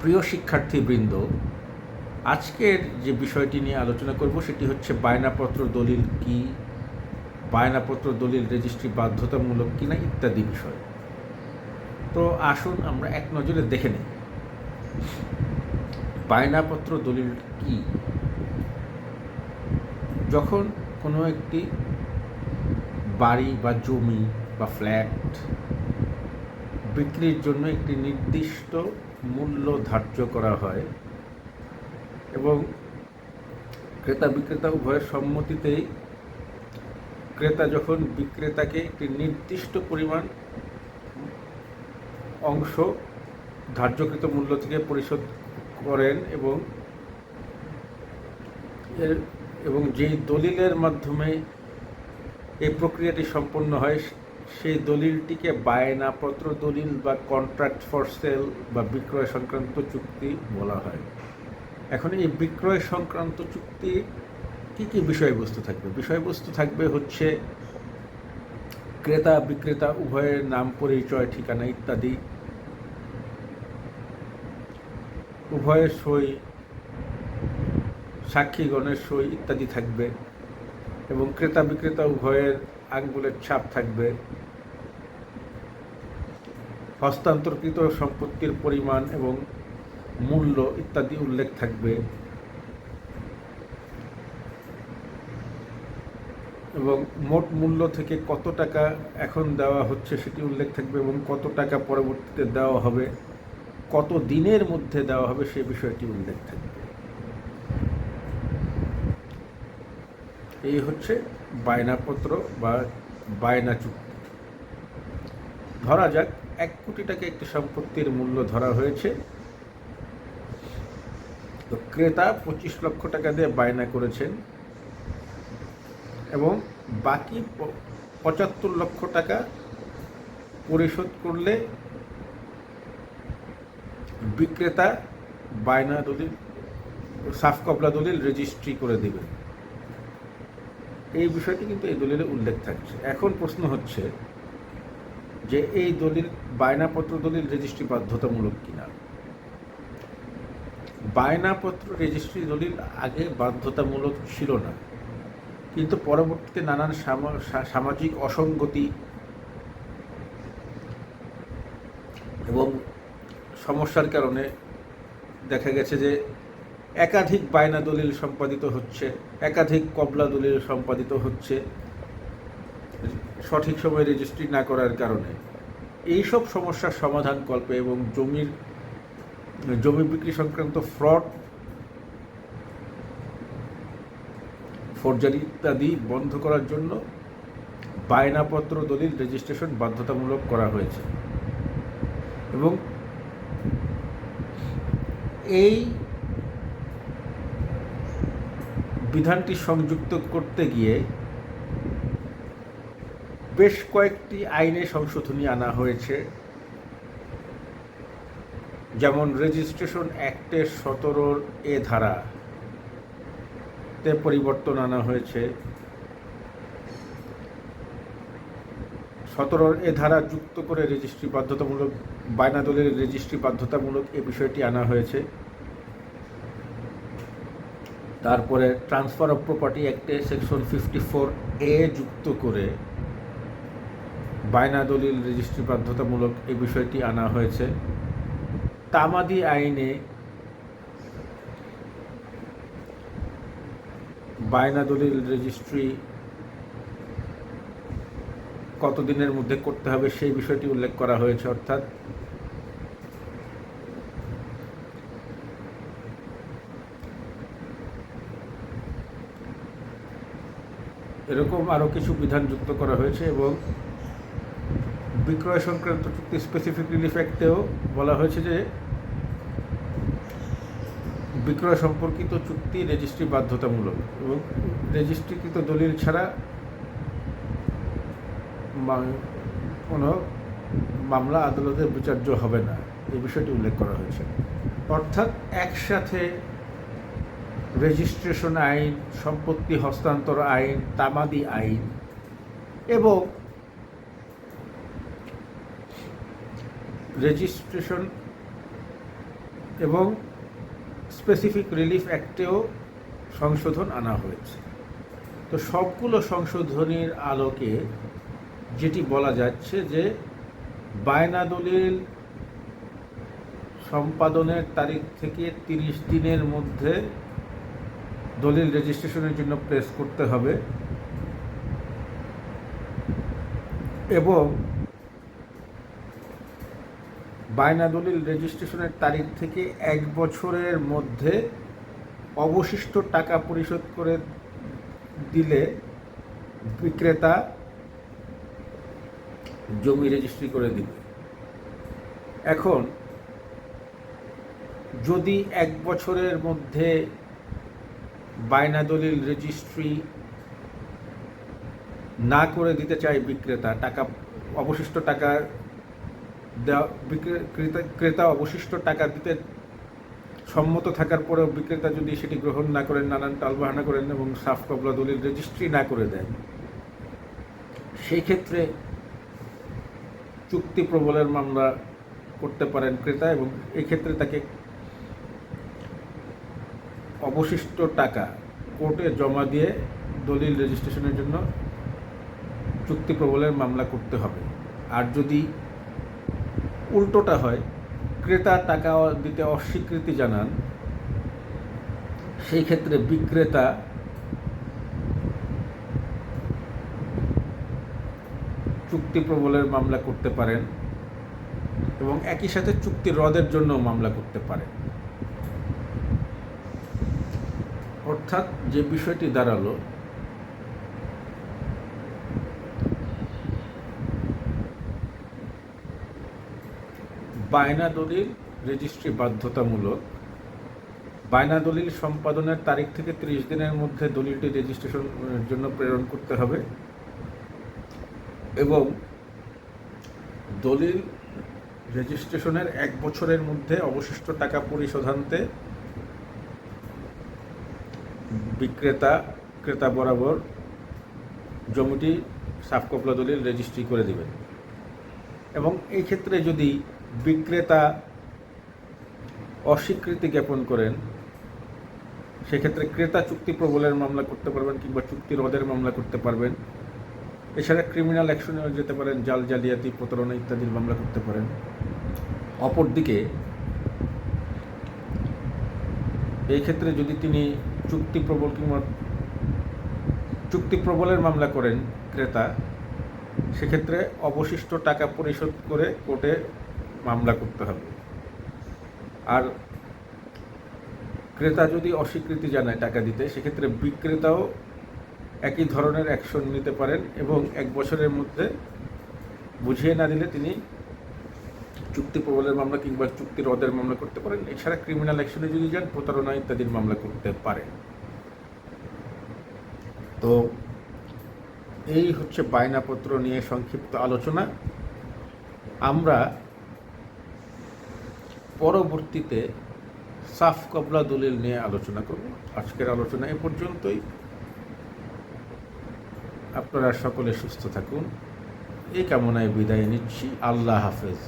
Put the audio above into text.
প্রিয় শিক্ষার্থীবৃন্দ, আজকের যে বিষয়টি নিয়ে আলোচনা করব সেটি হচ্ছে বায়নাপত্র দলিল কি, বায়নাপত্র দলিল রেজিস্ট্রি বাধ্যতামূলক কিনা ইত্যাদি বিষয়। তো আসুন আমরা এক নজরে দেখে নিই। বায়নাপত্র দলিল কি? যখন কোনো একটি বাড়ি বা জমি বা ফ্ল্যাট বিক্রির জন্য একটি নির্দিষ্ট মূল্য ধার্য করা হয় এবং ক্রেতা বিক্রেতা উভয়ের সম্মতিতেই ক্রেতা যখন বিক্রেতাকে একটি নির্দিষ্ট পরিমাণ অংশ ধার্যকৃত মূল্য থেকে পরিশোধ করেন এবং এবং যেই দলিলের মাধ্যমে এই প্রক্রিয়াটি সম্পন্ন হয় সেই দলিলটিকে বায়নাপত্র দলিল বা কন্ট্রাক্ট ফর সেল বা বিক্রয় সংক্রান্ত চুক্তি বলা হয়। এখন এই বিক্রয় সংক্রান্ত চুক্তি কী কী বিষয়বস্তু থাকবে? বিষয়বস্তু থাকবে হচ্ছে ক্রেতা, বিক্রেতা, উভয়ের নাম পরিচয়, ঠিকানা ইত্যাদি। উভয়ের সই, সাক্ষীগণের সই ইত্যাদি থাকবে এবং ক্রেতা, বিক্রেতা উভয়ের আঙ্গুলের ছাপ থাকবে। হস্তান্তরকৃত সম্পত্তির পরিমাণ এবং মূল্য ইত্যাদি উল্লেখ থাকবে। এবং মোট মূল্য থেকে কত টাকা এখন দেওয়া হচ্ছে সেটি উল্লেখ থাকবে এবং কত টাকা পরবর্তীতে দেওয়া হবে, কত দিনের মধ্যে দেওয়া হবে সে বিষয়টি উল্লেখ থাকবে। এই হচ্ছে বায়নাপত্র বা বায়না চুক্তি। ধরা যাক, এক কোটি টাকা একটি সম্পত্তির মূল্য ধরা হয়েছে। তো ক্রেতা পঁচিশ লক্ষ টাকা দিয়ে বায়না করেছেন এবং বাকি পঁচাত্তর লক্ষ টাকা পরিশোধ করলে বিক্রেতা বায়না দলিল, সাফ কবলা দলিল রেজিস্ট্রি করে দেবেন এই বিষয়টি কিন্তু এই দলিলে উল্লেখ থাকছে। এখন প্রশ্ন হচ্ছে যে এই দলিল, বায়নাপত্র দলিল রেজিস্ট্রি বাধ্যতামূলক কিনা। বায়নাপত্র রেজিস্ট্রি দলিল আগে বাধ্যতামূলক ছিল না। কিন্তু পরবর্তীতে নানান সামাজিক অসঙ্গতি এবং সমস্যার কারণে দেখা গেছে যে একাধিক বায়না দলিল সম্পাদিত হচ্ছে, একাধিক কবলা দলিল সম্পাদিত হচ্ছে। সঠিক সময়ে রেজিস্ট্রি না করার কারণে। এই সব সমস্যার সমাধান কল্পে এবং জমির, জমি বিক্রি সংক্রান্ত ফ্রড ফোরজারি ইত্যাদি বন্ধ করার জন্য বায়নাপত্র দলিল রেজিস্ট্রেশন বাধ্যতামূলক করা হয়েছে। এবং এই বিধানটি সংযুক্ত করতে গিয়ে বেশ কয়েকটি আইনে সংশোধনী আনা হয়েছে। যেমন রেজিস্ট্রেশন অ্যাক্টের সতেরোর এ ধারা তে পরিবর্তন আনা হয়েছে। সতেরোর এ ধারা যুক্ত করে রেজিস্ট্রি বাধ্যতামূলক, বায়না দলের রেজিস্ট্রি বাধ্যতামূলক এ বিষয়টি আনা হয়েছে। তারপরে ট্রান্সফার অফ প্রপার্টি অ্যাক্টে সেকশন ফিফটি ফোর এ যুক্ত করে বায়না দলিল রেজিস্ট্রি বাধ্যতামূলক এই বিষয়টি আনা হয়েছে। তামাদি আইনে বায়না দলিল রেজিস্ট্রি কতদিনের মধ্যে করতে হবে সেই বিষয়টি উল্লেখ করা হয়েছে, অর্থাৎ এরকম আরও কিছু বিধান যুক্ত করা হয়েছে এবং বিক্রয় সংক্রান্ত চুক্তি স্পেসিফিক রিলিফ অ্যাক্টেও বলা হয়েছে যে বিক্রয় সম্পর্কিত চুক্তি রেজিস্ট্রি বাধ্যতামূলক এবং রেজিস্ট্রিকৃত দলিল ছাড়া কোনো মামলা আদালতে বিচার্য হবে না। এই বিষয়টি উল্লেখ করা হয়েছে। অর্থাৎ একসাথে রেজিস্ট্রেশন আইন, সম্পত্তি হস্তান্তর আইন, তামাদি আইন এবং রেজিস্ট্রেশন এবং স্পেসিফিক রিলিফ অ্যাক্টেও সংশোধন আনা হয়েছে। তো সবগুলো সংশোধনীর আলোকে যেটি বলা যাচ্ছে যে বায়না দলিল সম্পাদনের তারিখ থেকে তিরিশ দিনের মধ্যে দলিল রেজিস্ট্রেশনের জন্য প্রেস করতে হবে এবং বায়না দলিল রেজিস্ট্রেশনের তারিখ থেকে এক বছরের মধ্যে অবশিষ্ট টাকা পরিশোধ করে দিলে বিক্রেতা জমি রেজিস্ট্রি করে দিবে। এখন যদি এক বছরের মধ্যে বায়না দলিল রেজিস্ট্রি না করে দিতে চায় বিক্রেতা, টাকা, অবশিষ্ট টাকা দেওয়া ক্রেতা অবশিষ্ট টাকা দিতে সম্মত থাকার পরেও বিক্রেতা যদি সেটি গ্রহণ না করেন, নানান টালবাহানা করেন এবং সাফ কবলা দলিল রেজিস্ট্রি না করে দেন সেই ক্ষেত্রে চুক্তি প্রবলের মামলা করতে পারেন ক্রেতা এবং এই ক্ষেত্রে তাকে অবশিষ্ট টাকা কোর্টে জমা দিয়ে দলিল রেজিস্ট্রেশনের জন্য চুক্তি প্রবলের মামলা করতে হবে। আর যদি উল্টোটা হয়। ক্রেতা টাকা দিতে অস্বীকৃতি জানান। সেই ক্ষেত্রে বিক্রেতা চুক্তি প্রবলের মামলা করতে পারেন এবং একই সাথে চুক্তি রদের জন্য মামলা করতে পারেন। অর্থাৎ যে বিষয়টি দাঁড়াল বায়না দলিল রেজিস্ট্রি বাধ্যতামূলক। বায়না দলিল সম্পাদনের তারিখ থেকে ত্রিশ দিনের মধ্যে দলিলটি রেজিস্ট্রেশনের জন্য প্রেরণ করতে হবে। এবং দলিল রেজিস্ট্রেশনের এক বছরের মধ্যে অবশিষ্ট টাকা পরিশোধান্তে বিক্রেতা, ক্রেতা বরাবর জমিটি সাফকপলা দলিল রেজিস্ট্রি করে দেবেন। এবং এই ক্ষেত্রে যদি বিক্রেতা অস্বীকৃতি জ্ঞাপন করেন, সেক্ষেত্রে ক্রেতা চুক্তি প্রবলের মামলা করতে পারবেন কিংবা চুক্তি রদের মামলা করতে পারবেন। এছাড়া ক্রিমিনাল অ্যাকশনেও যেতে পারেন, জাল জালিয়াতি, প্রতারণা ইত্যাদির মামলা করতে পারেন। অপরদিকে, এই ক্ষেত্রে যদি তিনি চুক্তি প্রবল কিংবা চুক্তি প্রবলের মামলা করেন ক্রেতা, সেক্ষেত্রে অবশিষ্ট টাকা পরিশোধ করে কোর্টে মামলা করতে হবে। আর ক্রেতা যদি অস্বীকৃতি জানায় টাকা দিতে, সেক্ষেত্রে বিক্রেতাও একই ধরনের অ্যাকশন নিতে পারেন এবং এক বছরের মধ্যে বুঝিয়ে না দিলে তিনি চুক্তি প্রবলের মামলা কিংবা চুক্তি রদের মামলা করতে পারেন। এছাড়া ক্রিমিনাল অ্যাকশনে যদি যান, প্রতারণা ইত্যাদির মামলা করতে পারেন। তো এই হচ্ছে বায়নাপত্র নিয়ে সংক্ষিপ্ত আলোচনা। আমরা পরবর্তীতে সাফ কবলা দলিল নিয়ে আলোচনা করব। আজকের আলোচনা এ পর্যন্তই। আপনারা সকলে সুস্থ থাকুন। এই কামনায় বিদায় নিচ্ছি। আল্লাহ হাফেজ।